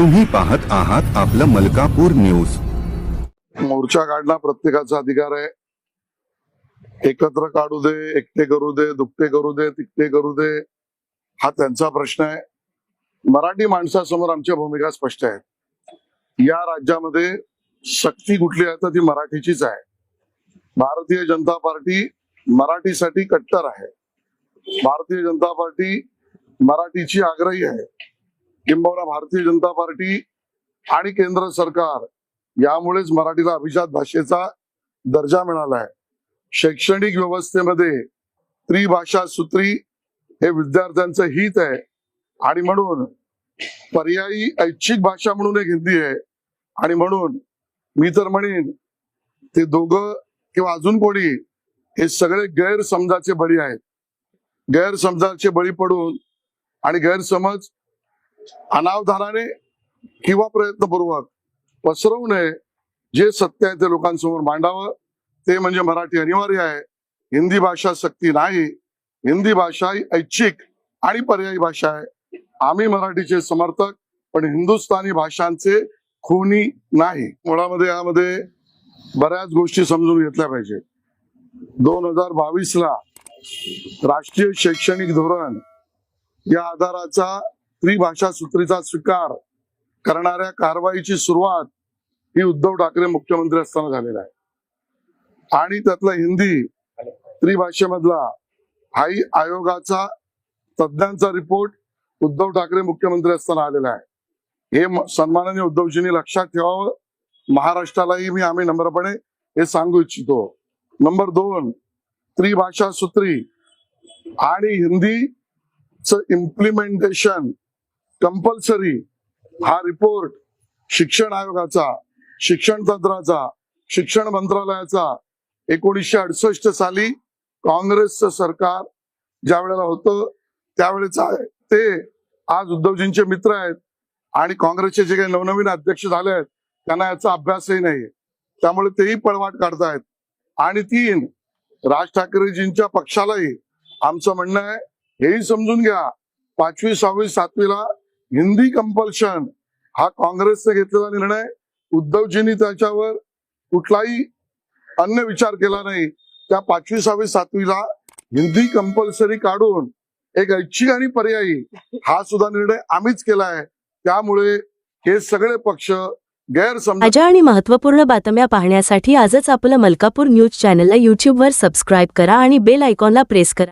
तुम्ही पाहत आहात आपलं मलकापूर न्यूज. मोर्चा काढणं प्रत्येकाचा अधिकार आहे. एकत्र काढू दे एकटे करू दे दुखते करू दे तिकटे करू दे हा त्यांचा प्रश्न आहे. मराठी माणसासमोर आमच्या भूमिका स्पष्ट आहेत. या राज्यामध्ये शक्ती कुठली आहे तर ती मराठीचीच आहे. भारतीय जनता पार्टी मराठीसाठी कट्टर आहे. भारतीय जनता पार्टी मराठीची आग्रही आहे. किंबहुना भारतीय जनता पार्टी आणि केंद्र सरकार यामुळेच मराठीला अभिजात भाषेचा दर्जा मिळालाय. शैक्षणिक व्यवस्थेमध्ये त्रिभाषा सूत्री हे विद्यार्थ्यांचं हित आहे. आणि म्हणून पर्यायी ऐच्छिक भाषा म्हणून एक हिंदी आहे. आणि म्हणून मी तर म्हणेन ते दोघं किंवा अजून कोणी हे सगळे गैरसमजाचे बळी आहेत. गैरसमजाचे बळी पडून आणि गैरसमज अनावधानाने किंवा प्रयत्नपूर्वक पसरवू नये. जे सत्य आहे ते लोकांसमोर मांडावं. ते म्हणजे मराठी अनिवार्य आहे. हिंदी भाषा सक्ती नाही. हिंदी भाषा ही ऐच्छिक आणि पर्यायी भाषा आहे. आम्ही मराठीचे समर्थक पण हिंदुस्थानी भाषांचे खुनी नाही. मुळामध्ये यामध्ये बऱ्याच गोष्टी समजून घेतल्या पाहिजे. दोन हजार बावीस ला राष्ट्रीय शैक्षणिक धोरण या आधाराचा त्रिभाषा सूत्रीचा स्वीकार करणाऱ्या कारवाईची सुरुवात ही उद्धव ठाकरे मुख्यमंत्री असताना झालेला आहे. आणि त्यातला हिंदी त्रिभाषेमधला हाई आयोगाचा तज्ज्ञांचा रिपोर्ट उद्धव ठाकरे मुख्यमंत्री असताना आलेला आहे. हे सन्माननीय उद्धवजींनी लक्षात ठेवावं. महाराष्ट्रालाही मी आम्ही नम्रपणे हे सांगू इच्छितो. नंबर दोन त्रिभाषा सूत्री आणि हिंदीच इम्प्लिमेंटेशन कंपल्सरी हा रिपोर्ट शिक्षण आयोगाचा शिक्षण तंत्राचा शिक्षण मंत्रालयाचा एकोणीसशे अडुसष्ट साली काँग्रेसचं सरकार ज्या वेळेला होतं त्यावेळेचा ते आज उद्धवजींचे मित्र आहेत आणि काँग्रेसचे जे काही नवनवीन अध्यक्ष झाले आहेत त्यांना याचा अभ्यासही नाही त्यामुळे तेही पळवाट काढतायत. आणि तीन राज ठाकरेजींच्या पक्षालाही आमचं म्हणणं आहे हेही समजून घ्या पाचवी सहावी सातवीला हिंदी कंपल्शन हा काँग्रेसने घेतलेला निर्णय. उद्धवजींनी त्याच्यावर कुठलाही अन्य विचार केला नाही. त्या पाचवी सहावी सातवीला हिंदी कंपल्सरी काढून एक ऐच्छिक आणि पर्यायी हा सुद्धा निर्णय आम्हीच केला आहे. त्यामुळे हे सगळे पक्ष गैरसमज ताज्या आणि महत्त्वपूर्ण बातम्या पाहण्यासाठी आजच आपलं मलकापूर न्यूज चॅनलला यूट्यूबवर सबस्क्राईब करा आणि बेल आयकॉनला प्रेस करा.